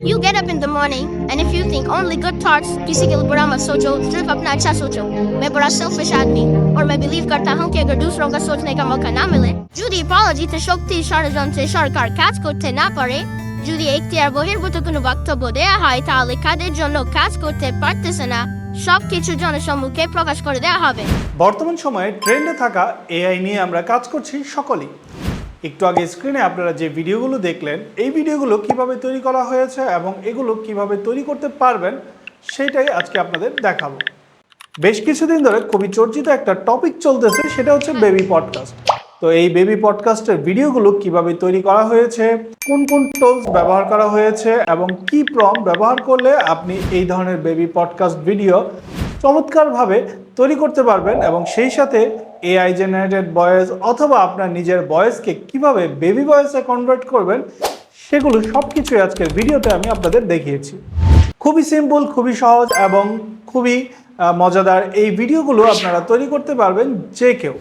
You get up in the morning, and if you think only good thoughts, किसी के बुरा मत सोचो सिर्फ अपना अच्छा सोचो मैं बड़ा सेल्फिश आदमी और मैं बिलीव करता हूँ कि अगर दूसरों का सोचने का मौका ना मिले যদি পরাজিতে শক্তি ষড়যন্ত্রে সরকার কাজ করতে না পারে যদি এখতিয়ার বহির্ভূত কোনো বক্তব্য দেয়া হয় তাহলে কাদের জন্য কাজ করতে পারতেছে না সব কিছু জনসম্মুখে প্রকাশ করে দেওয়া হবে বর্তমান সময়ে ট্রেন্ডে থাকা এআই নিয়ে আমরা কাজ করছি সকলেই একটু আগে স্ক্রিনে আপনারা যে ভিডিওগুলো দেখলেন, এই ভিডিওগুলো কীভাবে তৈরি করা হয়েছে এবং এগুলো কীভাবে তৈরি করতে পারবেন, সেটাই আজকে আপনাদের দেখাবো। বেশ কিছুদিন ধরে খুবই চর্চিত একটা টপিক চলতেছে, সেটা হচ্ছে বেবি পডকাস্ট তো এই বেবি পডকাস্টের ভিডিওগুলো কীভাবে তৈরি করা হয়েছে, কোন কোন টুলস ব্যবহার করা হয়েছে এবং কি প্রম ব্যবহার করলে আপনি এই ধরনের বেবি পডকাস্ট ভিডিও চমৎকারভাবে তৈরি করতে পারবেন এবং সেই সাথে এআই জেনারেটেড ভয়েস অথবা আপনার নিজের ভয়েসকে কীভাবে বেবি ভয়েসে কনভার্ট করবেন, সেগুলো সব কিছুই আজকের ভিডিওতে আমি আপনাদের দেখিয়েছি। খুবই সিম্পল খুবই সহজ এবং খুবই মজাদার এই ভিডিওগুলো আপনারা তৈরি করতে পারবেন যে কেউ।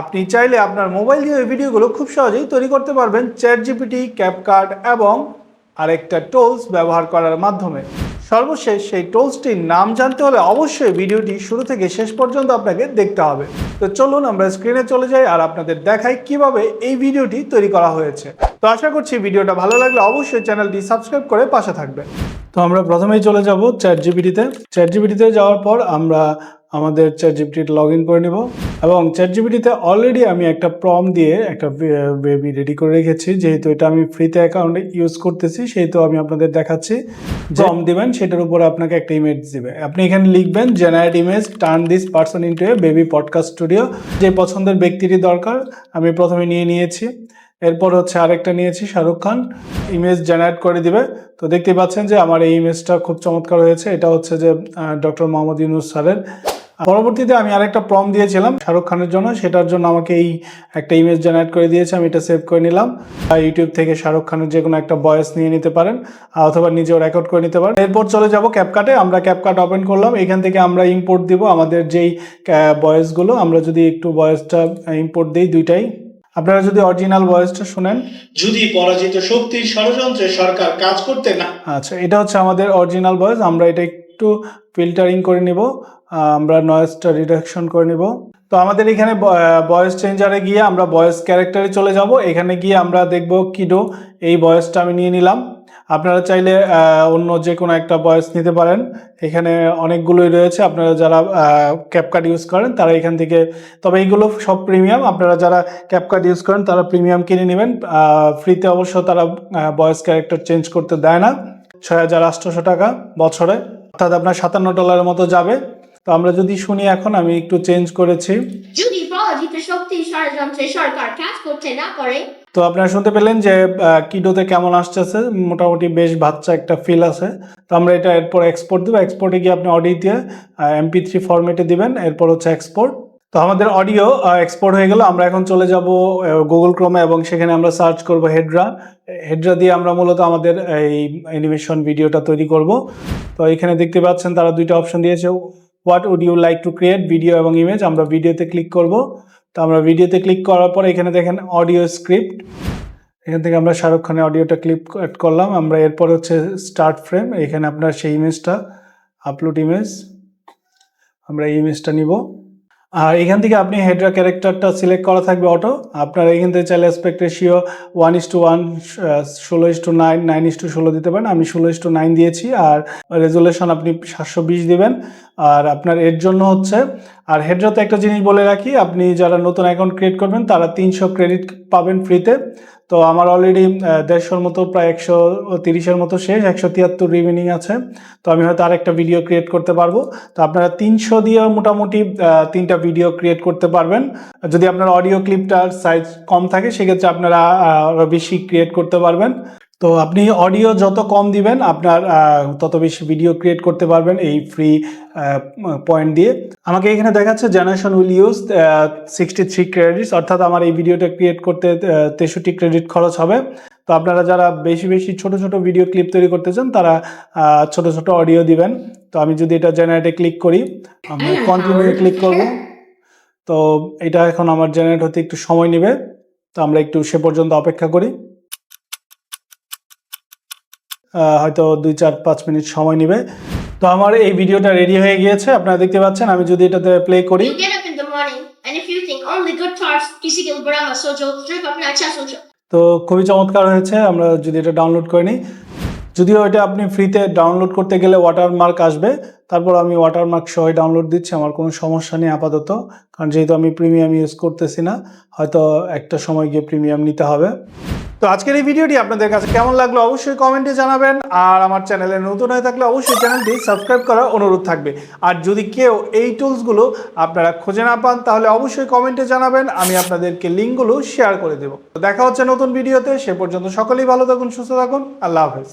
আপনি চাইলে আপনার মোবাইল দিয়ে এই ভিডিওগুলো খুব সহজেই তৈরি করতে পারবেন চ্যাট জিপিটি ক্যাপকার্ড এবং আরেকটা টোলস ব্যবহার করার মাধ্যমে। সর্বশেষ সেই টোলসটির নাম জানতে হলে অবশ্যই ভিডিওটি শুরু থেকে শেষ পর্যন্ত আপনাকে দেখতে হবে। তো চলুন আমরা স্ক্রিনে চলে যাই আর আপনাদের দেখাই কীভাবে এই ভিডিওটি তৈরি করা হয়েছে। তো আশা করছি ভিডিওটা ভালো লাগলে অবশ্যই চ্যানেলটি সাবস্ক্রাইব করে পাশে থাকবে তো আমরা প্রথমেই চলে যাব চ্যাট জিপিটিতে চ্যাট জিপিটিতে যাওয়ার পর আমরা আমাদের চ্যাট জিপিটি লগ ইন করে নেব এবং চ্যাট জিপিটিতে অলরেডি আমি একটা প্রম দিয়ে একটা বেবি রেডি করে রেখেছি। যেহেতু এটা আমি ফ্রিতে অ্যাকাউন্টে ইউজ করতেছি সেহেতু আমি আপনাদের দেখাচ্ছি। প্রম দিবেন সেটার উপরে আপনাকে একটা ইমেজ দিবে। আপনি এখানে লিখবেন generate image turn this person into a baby podcast studio যে পছন্দের ব্যক্তিটি দরকার আমি প্রথমে নিয়ে নিয়েছি। এরপর হচ্ছে আরেকটা নিয়েছি শাহরুখ খান। ইমেজ জেনারেট করে দিবে। তো দেখতে পাচ্ছেন যে আমার এই ইমেজটা খুব চমৎকার হয়েছে। এটা হচ্ছে যে ডক্টর মোহাম্মদ ইউনুস স্যারের। পরবর্তীতে আমি আরেকটা প্রম দিয়েছিলাম শাহরুখ খানের জন্য সেটার জন্য আমাকে এই একটা ইমেজ জেনারেট করে দিয়েছে আমি এটা সেভ করে নিলাম। আর ইউটিউব থেকে শাহরুখ খানের যে কোনো একটা ভয়েস নিয়ে নিতে পারেন অথবা নিজেও রেকর্ড করে নিতে পারেন। এরপর চলে যাব ক্যাপকাটে আমরা ক্যাপকাট ওপেন করলাম। এখান থেকে আমরা ইম্পোর্ট দিব আমাদের যেই ভয়েসগুলো আমরা যদি একটু ভয়েসটা ইম্পোর্ট দিই দুইটাই। আপনারা যদি অরিজিনাল ভয়েসটা শুনেন। যদি পরাজিত শক্তির ষড়যন্ত্রে সরকার কাজ করতে না আচ্ছা এটা হচ্ছে আমাদের অরিজিনাল ভয়েস আমরা এটা একটু ফিল্টারিং করে নিব আমরা নয়েজটা রিডাকশন করে নিব। তো আমাদের এখানে ভয়েস চেঞ্জারে গিয়ে আমরা ভয়েস ক্যারেক্টারে চলে যাব। এখানে গিয়ে আমরা দেখব কিডো, এই ভয়েসটা আমি নিয়ে নিলাম। আপনারা চাইলে অন্য যে কোনো একটা ভয়েস নিতে পারেন। এখানে অনেকগুলোই রয়েছে। আপনারা যারা ক্যাপকাট ইউজ করেন, তারা এখান থেকে, তবে এইগুলো সব প্রিমিয়াম আপনারা যারা ক্যাপকাট ইউজ করেন, তারা প্রিমিয়াম কিনে নেবেন। ফ্রিতে অবশ্য তারা ভয়েস ক্যারেক্টার চেঞ্জ করতে দেয় না। ছয় হাজার আটশোশো টাকা বছরে। অর্থাৎ আপনার সাতান্ন ডলারের মতো যাবে। তো আমরা যদি শুনি এখন আমি একটু চেঞ্জ করেছি। যদি পরাজিত শক্তি ষড়যন্ত্রে সরকার কাজ করতে না পারে। তো আপনারা শুনতে পেলেন যে কিডোতে কেমন আসছে মোটামুটি বেশ বাচ্চা একটা ফিল আছে। তো আমরা এটা এরপর এক্সপোর্ট দেবো। এক্সপোর্টে গিয়ে আপনি অডিও দিয়ে এমপি থ্রি ফরম্যাটে দিবেন। এরপর হচ্ছে এক্সপোর্ট তো আমাদের অডিও এক্সপোর্ট হয়ে গেল। আমরা এখন চলে যাব গুগল ক্রোমে এবং সেখানে আমরা সার্চ করব হেডরা হেডরা দিয়ে আমরা মূলত আমাদের এই অ্যানিমেশন ভিডিওটা তৈরি করব। তো এখানে দেখতে পাচ্ছেন তারা দুইটা অপশন দিয়েছে। What would you like to create video এবং ইমেজ আমরা ভিডিওতে ক্লিক করব। তো আমরা ভিডিওতে ক্লিক করার পর এখানে দেখেন অডিও স্ক্রিপ্ট এখান থেকে আমরা শাহরুখ খানের অডিওটা ক্লিক করলাম। আমরা এরপর হচ্ছে স্টার্ট ফ্রেম এখানে আপনার সেই ইমেজটা আপলোড ইমেজ আমরা এই ইমেজটা নিব। আর এখান থেকে আপনি হেডরা ক্যারেক্টারটা সিলেক্ট করা থাকবে অটো আপনার এখান থেকে চাইলে aspect ratio one is to one ষোলো is to nine nine is to ষোলো দিতে পারেন। আমি ষোলো ইস টু নাইন দিয়েছি আর রেজুলেশন আপনি সাতশো বিশ দেবেন। আর আপনার এর জন্য হচ্ছে আর হেডরাতে একটা জিনিস বলে রাখি, আপনি যারা নতুন অ্যাকাউন্ট ক্রিয়েট করবেন, তারা তিনশো ক্রেডিট পাবেন ফ্রিতে তো আমার অলরেডি দেড়শোর মতো, প্রায় একশো তিরিশের মতো শেষ, একশো তিয়াত্তর রিমেনিং আছে। তো আমি হয়তো আরেকটা ভিডিও ক্রিয়েট করতে পারব। তো আপনারা তিনশো দিয়ে মোটামুটি তিনটা ভিডিও ক্রিয়েট করতে পারবেন। যদি আপনার অডিও ক্লিপটার সাইজ কম থাকে, সেক্ষেত্রে আপনারা বেশি ক্রিয়েট করতে পারবেন। তো আপনি অডিও যত কম দিবেন আপনার তত বেশি ভিডিও ক্রিয়েট করতে পারবেন এই ফ্রি পয়েন্ট দিয়ে। আমাকে এখানে দেখাচ্ছে generation will use sixty three credits অর্থাৎ আমার এই ভিডিওটা ক্রিয়েট করতে তেষট্টি ক্রেডিট খরচ হবে। তো আপনারা যারা বেশি বেশি ছোট ছোট ভিডিও ক্লিপ তৈরি করতে চান তারা ছোট ছোট অডিও দিবেন। তো আমি যদি এটা জেনারেটে ক্লিক করি আমি কন্টিনিউ ক্লিক করব। তো এটা এখন আমার জেনারেট হতে একটু সময় নেবে। তো আমরা একটু সে পর্যন্ত অপেক্ষা করি। হয়তো দুই চার পাঁচ মিনিট সময় নেবে। তো আমার এই ভিডিওটা রেডি হয়ে গিয়েছে আপনারা দেখতে পাচ্ছেন আমি যদি এটাতে প্লে করি. তো খুবই চমৎকার হয়েছে আমরা যদি এটা ডাউনলোড করে নিই। যদিও এটা আপনি ফ্রিতে ডাউনলোড করতে গেলে ওয়াটারমার্ক আসবে তারপর আমি ওয়াটারমার্ক সহ ডাউনলোড দিচ্ছি আমার কোনো সমস্যা নেই আপাতত কারণ যেহেতু আমি প্রিমিয়াম ইউজ করতেছি না হয়তো একটা সময় গিয়ে প্রিমিয়াম নিতে হবে। তো আজকের এই ভিডিওটি আপনাদের কাছে কেমন লাগল অবশ্যই কমেন্টে জানাবেন। আর আমার চ্যানেলে নতুন হয়ে থাকলে অবশ্যই চ্যানেলটি সাবস্ক্রাইব করার অনুরোধ থাকবে। আর যদি কেউ এই টুলসগুলো আপনারা খুঁজে না পান, তাহলে অবশ্যই কমেন্টে জানাবেন, আমি আপনাদেরকে লিঙ্কগুলো শেয়ার করে দেবো। দেখা হচ্ছে নতুন ভিডিওতে, সে পর্যন্ত সকলেই ভালো থাকুন, সুস্থ থাকুন, আল্লাহ হাফেজ।